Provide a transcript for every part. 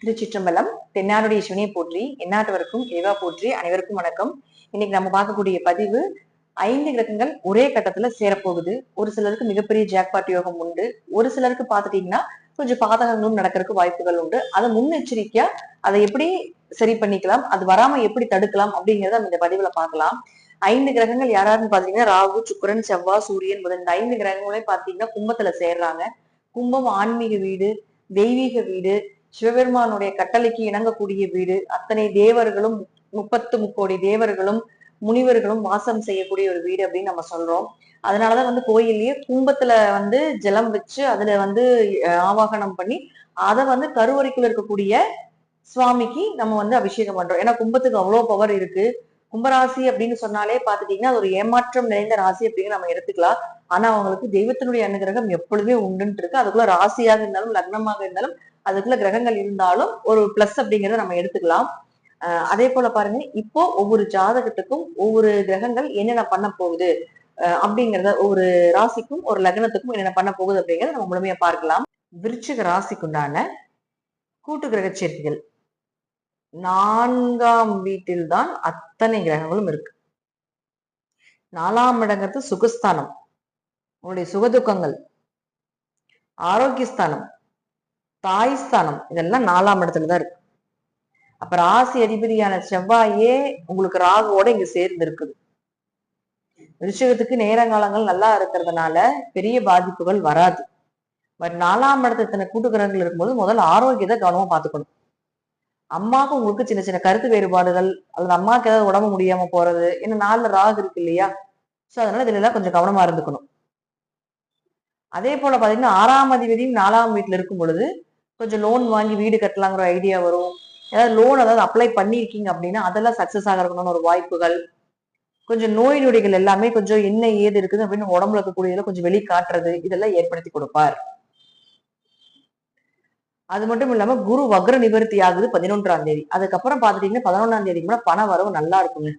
திருச்சிற்றம்பலம் தென்னாருடைய சிவனியை போற்றி எந்நாட்டவருக்கும் இறைவா போற்றி அனைவருக்கும் வணக்கம். இன்னைக்கு நம்ம பார்க்கக்கூடிய பதிவு ஐந்து கிரகங்கள் ஒரே கட்டத்துல சேரப்போகுது. ஒரு சிலருக்கு மிகப்பெரிய ஜாக்பாட் யோகம் உண்டு. ஒரு சிலருக்கு பார்த்துட்டீங்கன்னா கொஞ்சம் பாதகங்களும் நடக்கிறதுக்கு வாய்ப்புகள் உண்டு. அதை முன்னெச்சரிக்கையா அதை எப்படி சரி பண்ணிக்கலாம் அது வராம எப்படி தடுக்கலாம் அப்படிங்கறத நம்ம இந்த பதிவுல பார்க்கலாம். ஐந்து கிரகங்கள் யாராருன்னு பாத்தீங்கன்னா ராகு சுக்கரன் செவ்வாய் சூரியன் புதன். இந்த ஐந்து கிரகங்களே பாத்தீங்கன்னா கும்பத்துல சேர்றாங்க. கும்பம் ஆன்மீக வீடு தெய்வீக வீடு சிவபெருமானுடைய கட்டளைக்கு இணங்கக்கூடிய வீடு. அத்தனை தேவர்களும் முப்பத்து முக்கோடி தேவர்களும் முனிவர்களும் வாசம் செய்யக்கூடிய ஒரு வீடு அப்படின்னு நம்ம சொல்றோம். அதனாலதான் வந்து கோயில்லயே கும்பத்துல வந்து ஜலம் வச்சு அதுல வந்து ஆவாகனம் பண்ணி அதை வந்து கருவறைக்குள்ள இருக்கக்கூடிய சுவாமிக்கு நம்ம வந்து அபிஷேகம் பண்றோம். ஏன்னா கும்பத்துக்கு அவ்வளவு பவர் இருக்கு. கும்பராசி அப்படின்னு சொன்னாலே பாத்துட்டீங்கன்னா அது ஒரு ஏமாற்றம் நிறைந்த ராசி அப்படின்னு நம்ம எடுத்துக்கலாம். ஆனா அவங்களுக்கு தெய்வத்தினுடைய அனுகிரகம் எப்பொழுதுமே உண்டுன்ட்டு இருக்கு. அதுக்குள்ள ராசியாக இருந்தாலும் லக்னமாக இருந்தாலும் அதுக்குள்ள கிரகங்கள் இருந்தாலும் ஒரு பிளஸ் அப்படிங்கிறத நம்ம எடுத்துக்கலாம். அஹ் அதே போல பாருங்க இப்போ ஒவ்வொரு ஜாதகத்துக்கும் ஒவ்வொரு கிரகங்கள் என்னென்ன பண்ண போகுது? அஹ் ஒரு ராசிக்கும் ஒரு லக்னத்துக்கும் என்னென்ன பண்ண போகுது அப்படிங்கறத நம்ம முழுமையா பார்க்கலாம். விருச்சிக ராசிக்குண்டான கூட்டு கிரக சேர்க்கைகள் நான்காம் வீட்டில்தான் அத்தனை கிரகங்களும் இருக்கு. நாலாம் இடங்கிறது சுகஸ்தானம். உங்களுடைய சுகதுக்கங்கள் ஆரோக்கியஸ்தானம் தாய் ஸ்தானம் இதெல்லாம் நாலாம் இடத்துல தான் இருக்கு. அப்ப ராசி அதிபதியான செவ்வாயே உங்களுக்கு ராகுவோட இங்க சேர்ந்து இருக்குது ரிஷகத்துக்கு நேரங்காலங்கள் நல்லா இருக்கிறதுனால பெரிய பாதிப்புகள் வராது. பட் நாலாம் இடத்துல இத்தனை கூட்டுக்கிரகங்கள் இருக்கும்போது முதல்ல ஆரோக்கியத்தை கவனமா பார்த்துக்கணும். அம்மாவுக்கும் உங்களுக்கு சின்ன சின்ன கருத்து வேறுபாடுகள் அல்லது அம்மாவுக்கு ஏதாவது உடம்பு முடியாம போறது ஏன்னா நாலுல ராகு இருக்கு இல்லையா? ஸோ அதனால இதுல எல்லாம் கொஞ்சம் கவனமா இருந்துக்கணும். அதே போல பாத்தீங்கன்னா ஆறாம் அதிபதியும் நாலாம் வீட்டுல இருக்கும் பொழுது கொஞ்சம் லோன் வாங்கி வீடு கட்டலாங்கிற ஐடியா வரும். ஏதாவது லோன் ஏதாவது அப்ளை பண்ணியிருக்கீங்க அப்படின்னா அதெல்லாம் சக்சஸ் ஆகிறதுக்கான ஒரு வாய்ப்புகள். கொஞ்சம் நோய் நொடிகள் எல்லாமே கொஞ்சம் என்ன ஏது இருக்குது அப்படின்னு உடம்புல இருக்கக்கூடியதுல கொஞ்சம் வெளி காட்டுறது இதெல்லாம் ஏற்படுத்தி கொடுப்பார். அது மட்டும் இல்லாம குரு வக்ர நிவர்த்தி ஆகுது பதினொன்றாம் தேதி. அதுக்கப்புறம் பாத்துட்டீங்கன்னா பதினொன்றாம் தேதிக்கு கூட பண வரவு நல்லா இருக்குங்க.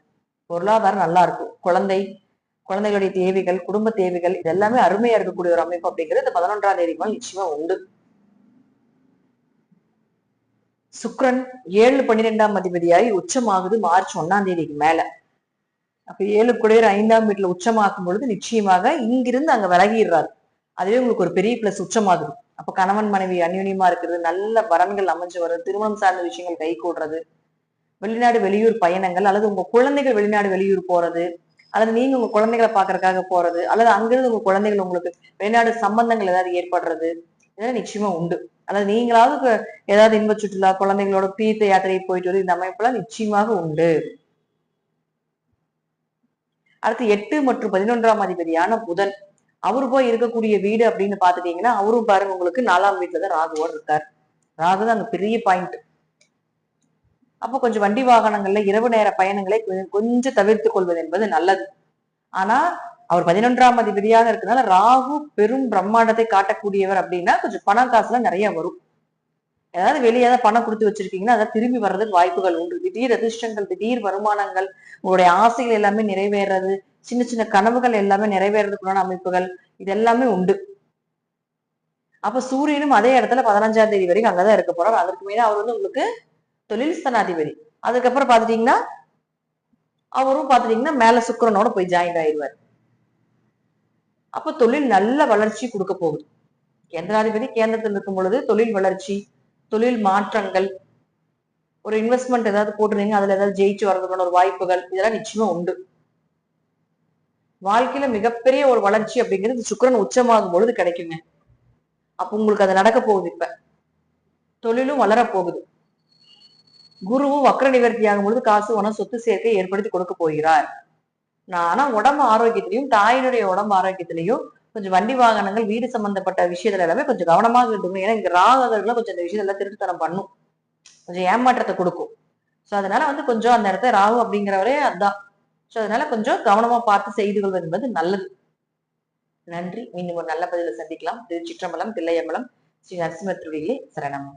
பொருளாதாரம் நல்லா இருக்கும். குழந்தை குழந்தைகளுடைய தேவைகள் குடும்ப தேவைகள் இது எல்லாமே அருமையா இருக்கக்கூடிய ஒரு அமைப்பு அப்படிங்கிறது இந்த பதினொன்றாம் தேதி மேல நிச்சயமா உண்டு. சுக்ரன் ஏழு பன்னிரெண்டாம் அதிபதியாகி உச்சமாகுது மார்ச் ஒன்னாம் தேதிக்கு மேல. அப்ப ஏழு குடையர் ஐந்தாம் வீட்டுல உச்சமாக்கும் பொழுது நிச்சயமாக இங்கிருந்து அங்க விலகிடுறாரு. அதுவே உங்களுக்கு ஒரு பெரிய பிளஸ் உச்சமாகுது அப்ப கணவன் மனைவி அந்யுன்யமா இருக்கிறது நல்ல வரன்கள் அமைஞ்சு வர்றது திருமணம் சார்ந்த விஷயங்கள் கை கூடுறது வெளிநாடு வெளியூர் பயணங்கள் அல்லது உங்க குழந்தைகள் வெளிநாடு வெளியூர் போறது அல்லது நீங்க உங்க குழந்தைகளை பாக்குறதுக்காக போறது அல்லது அங்கிருந்து உங்க குழந்தைகள் உங்களுக்கு வெளிநாடு சம்பந்தங்கள் ஏதாவது ஏற்படுறது இதெல்லாம் நிச்சயமா உண்டு. அல்லது நீங்களாவது ஏதாவது இன்ப சுற்றுலா குழந்தைகளோட தீர்த்த யாத்திரை போயிட்டு வருது இந்த அமைப்புலாம் நிச்சயமாக உண்டு. அடுத்து எட்டு மற்றும் பதினொன்றாம் அதிபதியான புதன். அவர் போய் இருக்கக்கூடிய வீடு அப்படின்னு பாத்துட்டீங்கன்னா அவரும் பாருங்க உங்களுக்கு நாலாம் வீட்டுலதான் ராகுவோடு இருக்கார். ராகு தான் அங்க பெரிய பாயிண்ட் அப்போ கொஞ்சம் வண்டி வாகனங்கள்ல இரவு நேர பயணங்களை கொஞ்சம் தவிர்த்து கொள்வது என்பது நல்லது. ஆனா அவர் பதினொன்றாம் அதிபதியாக இருக்கிறதுனால ராகு பெரும் பிரம்மாண்டத்தை காட்டக்கூடியவர் அப்படின்னா கொஞ்சம் பணம் காசுலாம் நிறைய வரும். ஏதாவது வெளியே ஏதாவது பணம் கொடுத்து வச்சிருக்கீங்கன்னா அதை திரும்பி வர்றதுக்கு வாய்ப்புகள் உண்டு. திடீர் அதிர்ஷ்டங்கள் திடீர் வருமானங்கள் உங்களுடைய ஆசைகள் எல்லாமே நிறைவேறது சின்ன சின்ன கனவுகள் எல்லாமே நிறைவேறதுக்குள்ளான அமைப்புகள் இது எல்லாமே உண்டு. அப்ப சூரியனும் அதே இடத்துல பதினஞ்சாம் தேதி வரைக்கும் அங்கதான் இருக்க போறார். அதற்கு மேல அவர் வந்து உங்களுக்கு தொழில் ஸ்தனாதிபதி. அதுக்கப்புறம் பாத்துட்டீங்கன்னா அவரும் பாத்துட்டீங்கன்னா மேல சுக்கிரனோட போய் ஜாயின் ஆயிடுவார். அப்ப தொழில் நல்ல வளர்ச்சி கொடுக்க போகுது. கேந்திராதிபதி கேந்திரத்தில் இருக்கும் பொழுது தொழில் வளர்ச்சி தொழில் மாற்றங்கள் ஒரு இன்வெஸ்ட்மெண்ட் ஏதாவது போட்டுருந்தீங்க அதுல ஏதாவது ஜெயிச்சு வர்றதுக்கான ஒரு வாய்ப்புகள் இதெல்லாம் நிச்சயமா உண்டு. வாழ்க்கையில மிகப்பெரிய ஒரு வளர்ச்சி அப்படிங்கிறது சுக்கரன் உச்சமாகும் பொழுது கிடைக்குங்க. அப்ப உங்களுக்கு அது நடக்க போகுது இப்ப. தொழிலும் வளர போகுது. குருவும் வக்கர நிவர்த்தி ஆகும் பொழுது காசு உன சொத்து சேர்க்கை ஏற்படுத்தி கொடுக்க போகிறார். நான் ஆனா உடம்பு ஆரோக்கியத்திலையும் தாயினுடைய உடம்பு ஆரோக்கியத்திலையும் கொஞ்சம் வண்டி வாகனங்கள் வீடு சம்பந்தப்பட்ட விஷயத்துல எல்லாமே கொஞ்சம் கவனமாக இருக்கணும். ஏன்னா இங்க ராகங்கள்லாம் கொஞ்சம் இந்த விஷயத்துல திருட்டுத்தனம் பண்ணும். கொஞ்சம் ஏமாற்றத்தை கொடுக்கும். சோ அதனால வந்து கொஞ்சம் அந்த இடத்துல ராகு அப்படிங்கிறவரே அதான். ஸோ அதனால கொஞ்சம் கவனமா பார்த்து செய்து கொள்வது என்பது நல்லது. நன்றி. மீண்டும் ஒரு நல்ல பதிவில் சந்திக்கலாம். திருச்சிற்றம்பலம் தில்லையம்பலம் ஸ்ரீ நரசிம்மத்துடைய சரணம்.